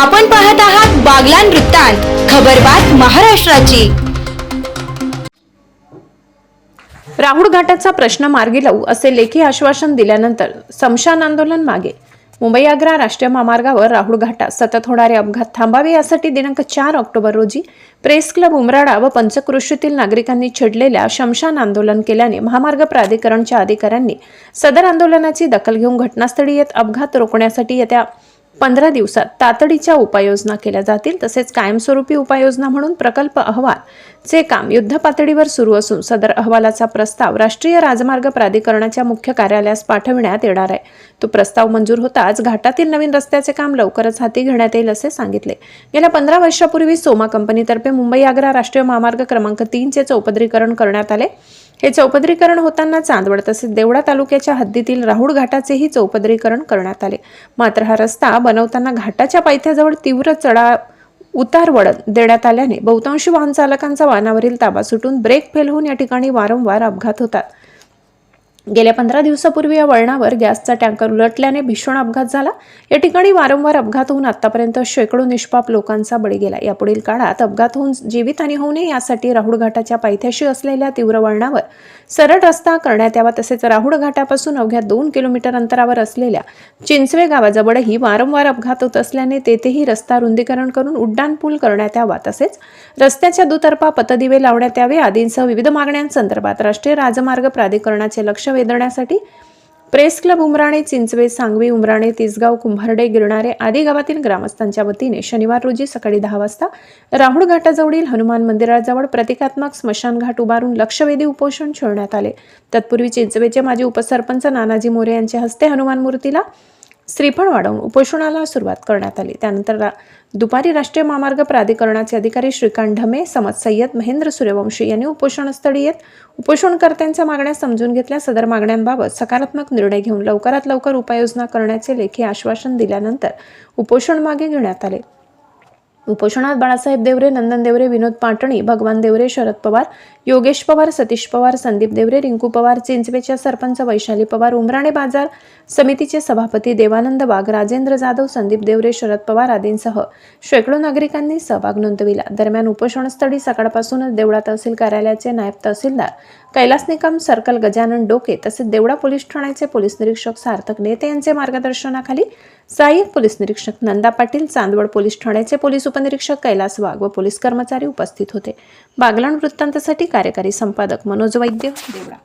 आपण पाहत आहात बागलान वृत्तांत खबरबात महाराष्ट्राची. राहुल घाटाचा प्रश्न मार्गी लावू असे लेखी आश्वासन दिल्यानंतर समशान आंदोलन मागे. मुंबई आग्रा राष्ट्रीय महामार्गावर राहुल घाटात सतत होणारे अपघात थांबावे यासाठी दिनांक चार ऑक्टोबर रोजी प्रेस क्लब उमराडा व पंचकृषीतील नागरिकांनी छेडलेल्या शमशान आंदोलन केल्याने महामार्ग प्राधिकरणच्या अधिकाऱ्यांनी सदर आंदोलनाची दखल घेऊन घटनास्थळी येत अपघात रोखण्यासाठी येत्या पंधरा दिवसात तातडीच्या उपाययोजना केल्या जातील तसेच कायमस्वरूपी उपाययोजना म्हणून प्रकल्प अहवाल चे काम युद्ध पातळीवर सुरू असून सदर अहवालाचा प्रस्ताव राष्ट्रीय राजमार्ग प्राधिकरणाच्या मुख्य कार्यालयास पाठविण्यात येणार आहे. तो प्रस्ताव मंजूर होताच घाटातील नवीन रस्त्याचे काम लवकरच हाती घेण्यात येईल असे सांगितले. गेल्या पंधरा वर्षापूर्वी सोमा कंपनीतर्फे मुंबई आग्रा राष्ट्रीय महामार्ग क्रमांक तीनचे चौपदरीकरण करण्यात आले. हे चौपदरीकरण होताना चांदवड तसेच देवळा तालुक्याच्या हद्दीतील राहुड घाटाचेही चौपदरीकरण करण्यात आले. मात्र हा रस्ता बनवताना घाटाच्या पायथ्याजवळ तीव्र चढा उतार वळण देण्यात आल्याने बहुतांशी वाहन चालकांचा वाहनावरील ताबा सुटून ब्रेक फेल होऊन या ठिकाणी वारंवार अपघात होतात. गेल्या पंधरा दिवसापूर्वी या वळणावर गॅसचा टँकर उलटल्याने भीषण अपघात झाला. या ठिकाणी वारंवार अपघात होऊन आतापर्यंत शेकडो निष्पाप लोकांचा बळी गेला. यापुढील काळात अपघात होऊन जीवितहानी होऊ नये यासाठी राहुळ घाटाच्या पायथ्याशी असलेल्या तीव्र वळणावर सरळ रस्ता करण्यात यावा तसेच राहुळ घाटापासून अवघ्या दोन किलोमीटर अंतरावर असलेल्या चिंचवे गावाजवळही वारंवार अपघात होत असल्याने तेथेही रस्ता रुंदीकरण करून उड्डाण पूल करण्यात यावा तसेच रस्त्याच्या दुतर्फा पतदिवे लावण्यात यावे आदींसह विविध मागण्यांसंदर्भात राष्ट्रीय राजमार्ग प्राधिकरणाचे लक्ष वेधण्यासाठी प्रेस क्लब उमराणे चिंचवे सांगवी उमराणे तिसगाव कुंभारडे गिरणारे आदी गावातील ग्रामस्थांच्या वतीने शनिवार रोजी सकाळी दहा वाजता राहुळ घाटाजवळील हनुमान मंदिराजवळ प्रतिकात्मक स्मशान घाट उभारून लक्षवेधी उपोषण छेडण्यात आले. तत्पूर्वी चिंचवेचे माजी उपसरपंच नानाजी मोरे यांच्या हस्ते हनुमान मूर्तीला श्रीफळ वाढवून उपोषणाला सुरुवात करण्यात आली. त्यानंतर रा- दुपारी राष्ट्रीय महामार्ग प्राधिकरणाचे अधिकारी श्रीकांत ढमे समज सय्यद महेंद्र सूर्यवंशी यांनी उपोषणस्थळी येत उपोषणकर्त्यांच्या मागण्या समजून घेतल्या. सदर मागण्यांबाबत सकारात्मक निर्णय घेऊन लवकरात लवकर उपाययोजना करण्याचे लेखी आश्वासन दिल्यानंतर उपोषण मागे घेण्यात आले. उपोषणात बाळासाहेब देवरे नंदन देवरे विनोद पाटणी भगवान देवरे शरद पवार योगेश पवार सतीश पवार संदीप देवरे रिंकू पवार चिंचवेच्या सरपंच वैशाली पवार उमराणे बाजार समितीचे सभापती देवानंद वाघ राजेंद्र जाधव संदीप देवरे शरद पवार आदींसह शेकडो नागरिकांनी सहभाग नोंदविला. दरम्यान उपोषणस्थळी सकाळपासूनच देवळा तहसील कार्यालयाचे नायब तहसीलदार कैलास निकम सर्कल गजानन डोके तसेच देवळा पोलीस ठाण्याचे पोलीस निरीक्षक सार्थक नेते यांचे मार्गदर्शनाखाली सहाय्यक पोलीस निरीक्षक नंदा पाटील चांदवड पोलीस ठाण्याचे पोलीस उपनिरीक्षक कैलास वाघ व पोलीस कर्मचारी उपस्थित होते. बागलाण वृत्तांतासाठी कार्यकारी संपादक मनोज वैद्य देवळा.